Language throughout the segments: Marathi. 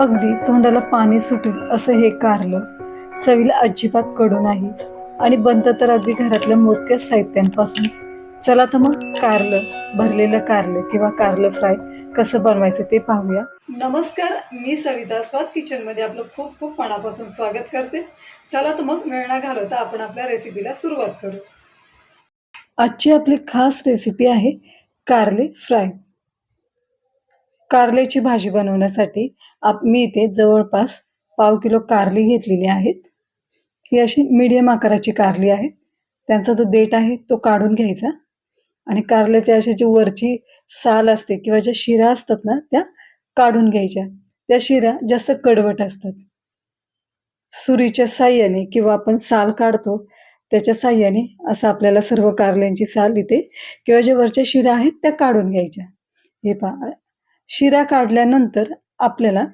अगदी तोंडाला पाणी सुटेल असं हे कारलं. चवीला अजिबात कडू नाही. आणि बनतं तर अगदी घरातल्या मोजक्या साहित्यांपासून. चला तर मग कारलं भरलेलं कारलं किंवा कारलं फ्राय कसं बनवायचं ते पाहूया. नमस्कार मी सविता स्वाद किचनमध्ये आपलं खूप खूप मनापासून स्वागत करते. चला तर मग वेळणा घालवता आपण आपल्या रेसिपीला सुरुवात करू. आजची आपली खास रेसिपी आहे कारले फ्राय. कारल्याची भाजी बनवण्यासाठी आप मी इथे जवळपास पाव किलो कारली घेतलेली आहेत. ही अशी मीडियम आकाराची कारली आहे. त्यांचा जो देठ आहे तो काढून घ्यायचा. आणि कारल्याच्या अशा जी वरची साल असते किंवा ज्या शिरा असतात ना त्या काढून घ्यायच्या. त्या शिरा जास्त कडवट असतात. सुरीच्या साह्याने किंवा आपण साल काढतो त्याच्या साह्याने असं आपल्याला सर्व कारल्यांची साल इथे किंवा ज्या वरच्या शिरा आहेत त्या काढून घ्यायच्या. हे पहा शिरा काढल्यानंतर आपल्याला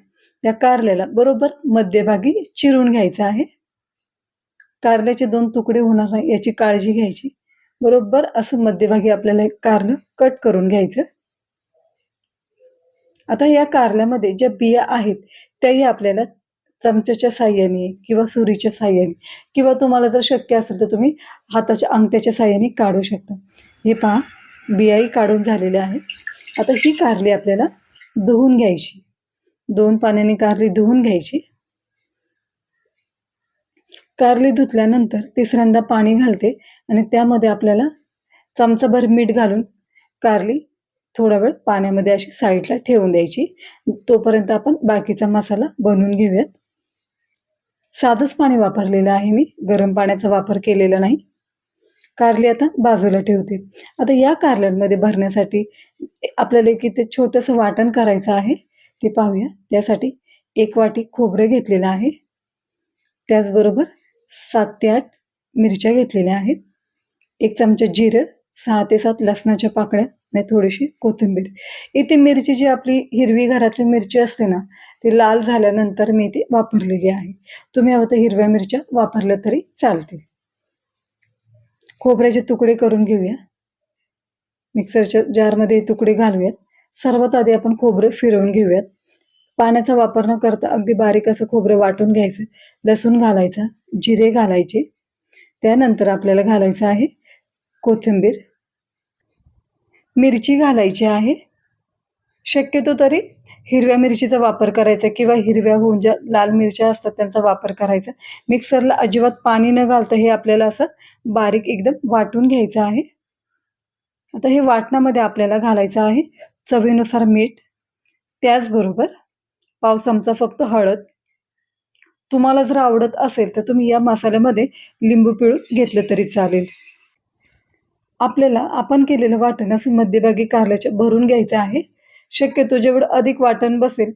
या कारल्याला बरोबर मध्यभागी चिरून घ्यायचं आहे. कारल्याचे दोन तुकडे होणार नाही याची काळजी घ्यायची. बरोबर असं मध्यभागी आपल्याला एक कारलं कट करून घ्यायचं. आता या कारल्यामध्ये ज्या बिया आहेत त्याही आपल्याला चमच्याच्या साह्याने किंवा सुरीच्या साह्याने किंवा तुम्हाला जर शक्य असेल तर तुम्ही हाताच्या अंगठ्याच्या साह्याने काढू शकता. हे पहा बियाही काढून झालेल्या आहेत. आता ही कारली आपल्याला धुवून घ्यायची. दोन पाण्याने कारली धुवून घ्यायची. कारली धुतल्यानंतर तिसऱ्यांदा पाणी घालते आणि त्यामध्ये आपल्याला चमचाभर मीठ घालून कारली थोडा वेळ पाण्यामध्ये अशी साईडला ठेवून द्यायची. तोपर्यंत आपण बाकीचा मसाला बनवून घेऊयात. साधंच पाणी वापरलेलं आहे मी. गरम पाण्याचा वापर केलेला नाही. कारली आता बाजूला ठेवते. आता या कारल्यांमध्ये भरण्यासाठी आपल्याला एक इथे छोटंसं वाटण करायचं आहे. ते पाहूया. त्यासाठी एक वाटी खोबरं घेतलेलं आहे. त्याचबरोबर सात ते आठ मिरच्या घेतलेल्या आहेत. एक चमचा जिरं सहा ते सात लसणाच्या पाकळ्या आणि थोडीशी कोथिंबीर. इथे मिरची जी आपली हिरवी घरातली मिरची असते ना ती लाल झाल्यानंतर मी ती वापरलेली आहे. तुम्ही हवं तर हिरव्या मिरच्या वापरल्या तरी चालते खोबऱ्याचे तुकडे करून घेऊया. मिक्सरच्या जारमध्ये तुकडे घालूयात. सर्वात आधी आपण खोबरं फिरवून घेऊयात. पाण्याचा वापर न करता अगदी बारीक असं खोबरं वाटून घ्यायचं. लसूण घालायचा जिरे घालायचे. त्यानंतर आपल्याला घालायचं आहे कोथिंबीर. मिरची घालायची आहे. शक्यतो तरी हिरव्या मिरचीचा वापर करायचा किंवा हिरव्या होऊन ज्या लाल मिरच्या असतात त्यांचा वापर करायचा. मिक्सरला अजिबात पाणी न घालता हे आपल्याला असं बारीक एकदम वाटून घ्यायचं आहे. आता हे वाटणामध्ये आपल्याला घालायचं आहे चवीनुसार मीठ. त्याचबरोबर पाव चमचा फक्त हळद. तुम्हाला जर आवडत असेल तर तुम्ही या मसाल्यामध्ये लिंबू पिळून घेतलं तरी चालेल. आपल्याला आपण केलेलं वाटण असं मध्यभागी कारल्याच्या भरून घ्यायचं आहे. शक्यतो जेवढं अधिक वाटण बसेल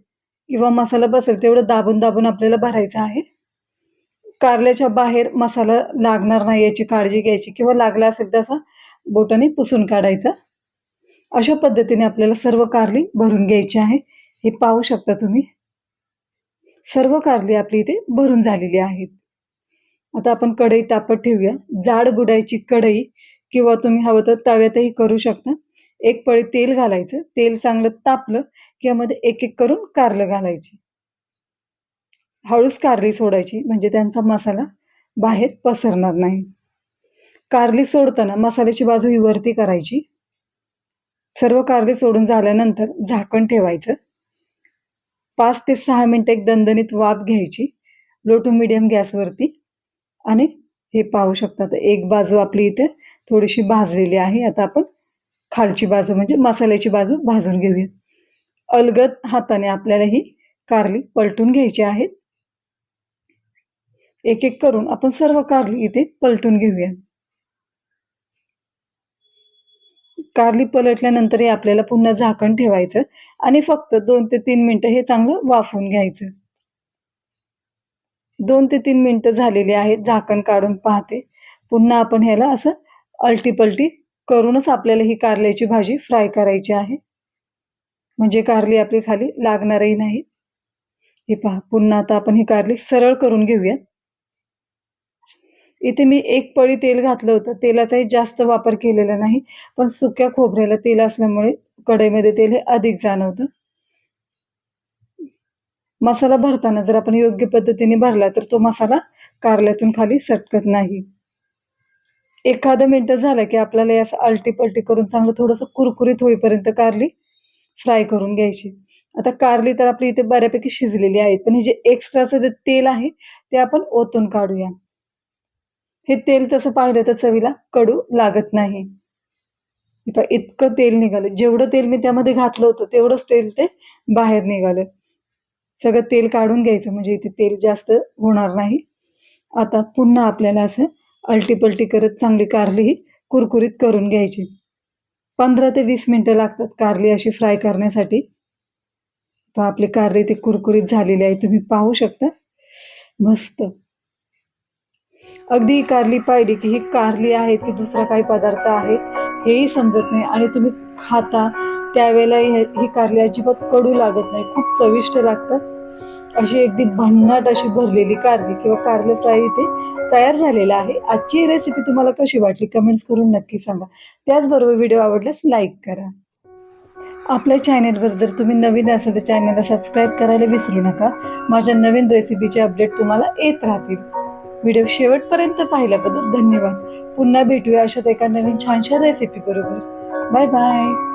किंवा मसाला बसेल तेवढं दाबून दाबून आपल्याला भरायचं आहे. कारल्याच्या बाहेर मसाला लागणार नाही याची काळजी घ्यायची किंवा लागला असेल तसा बोटाने पुसून काढायचा. अशा पद्धतीने आपल्याला सर्व कारली भरून घ्यायची आहे. हे पाहू शकता तुम्ही. सर्व कारली आपली इथे भरून झालेली आहेत. आता आपण कढई तापत ठेवूया. जाड बुडायची कढई किंवा तुम्ही हवं तर तव्यातही करू शकता. एक पळी तेल घालायचं तेल चांगलं तापलं की यामध्ये एक एक करून कारलं घालायची. हळूच कारली सोडायची म्हणजे त्यांचा मसाला बाहेर पसरणार नाही. कारली सोडताना मसाल्याची बाजू ही वरती करायची. सर्व कारली सोडून झाल्यानंतर झाकण ठेवायचं. पाच ते सहा मिनिटं एक दणदणीत वाफ घ्यायची लो टू मिडियम गॅसवरती. आणि हे पाहू शकता एक बाजू आपली इथे थोडीशी भाजलेली आहे आता आपण खालची बाजू म्हणजे मसाल्याची बाजू भाजून घेऊयात अलगद हाताने आपल्याला ही कारली पलटून घ्यायची आहेत एक एक करून आपण सर्व कारली इथे पलटून घेऊया. कारली पलटल्यानंतरही आपल्याला पुन्हा झाकण ठेवायचं आणि फक्त दोन ते तीन मिनिटं हे चांगलं वाफवून घ्यायचं. दोन ते तीन मिनिटं झालेली आहेत झाकण काढून पाहते. पुन्हा आपण ह्याला असं अलटी पलटी करूनच आपल्याला ही कारल्याची भाजी फ्राय करायची आहे. म्हणजे कारली आपली खाली लागणारही नाही. हे पहा पुन्हा आता आपण ही कारली सरळ करून घेऊयात. इथे मी एक पळी तेल घातलं होतं. तेलाचाही जास्त वापर केलेला नाही पण सुक्या खोबऱ्याला तेल असल्यामुळे कढईमध्ये तेल हे अधिक जाणवतं. मसाला भरताना जर आपण योग्य पद्धतीने भरला तर तो मसाला कारल्यातून खाली सटकत नाही. एखादं मिनटं झालं की आपल्याला असं आलटी पलटी करून चांगलं थोडंसं कुरकुरीत होईपर्यंत कारली फ्राय करून घ्यायची. आता कारली तर आपली इथे बऱ्यापैकी शिजलेली आहेत पण हे जे एक्स्ट्राचं जे तेल आहे ते आपण ओतून काढूया. हे तेल तसं पाहिलं तर चवीला कडू लागत नाही. इतकं तेल निघालं. जेवढं तेल मी त्यामध्ये घातलं होतं तेवढंच तेल ते बाहेर निघालं. सगळं तेल काढून घ्यायचं म्हणजे इथे तेल जास्त होणार नाही. आता पुन्हा आपल्याला असं अलटीपलटी करत चांगली कारली ही कुरकुरीत करून घ्यायची. पंधरा ते वीस मिनिटं लागतात कारली अशी फ्राय करण्यासाठी. आपली कारली ती कुरकुरीत झालेली आहे. तुम्ही पाहू शकता. मस्त. अगदी ही कारली पाहिली की ही कारली आहे की दुसरा काही पदार्थ आहे हेही समजत नाही आणि तुम्ही खाता त्यावेळेला ही कारली अजिबात कडू लागत नाही. खूप चविष्ट लागतात. अशी अगदी भन्नाट अशी भरलेली कारली किंवा कारले फ्राय इथे तयार झालेला आहे. आजची रेसिपी तुम्हाला कशी वाटली कमेंट्स करून नक्की सांगा. त्याचबरोबर व्हिडिओ आवडल्यास लाईक करा. आपल्या चॅनेलवर जर तुम्ही नवीन असाल तर चॅनलला सबस्क्राईब करायला विसरू नका. माझ्या नवीन रेसिपीचे अपडेट तुम्हाला येत राहतील. व्हिडिओ शेवटपर्यंत पाहिल्याबद्दल धन्यवाद. पुन्हा भेटूया अशाच एका नवीन छानशा रेसिपी बरोबर. Bye bye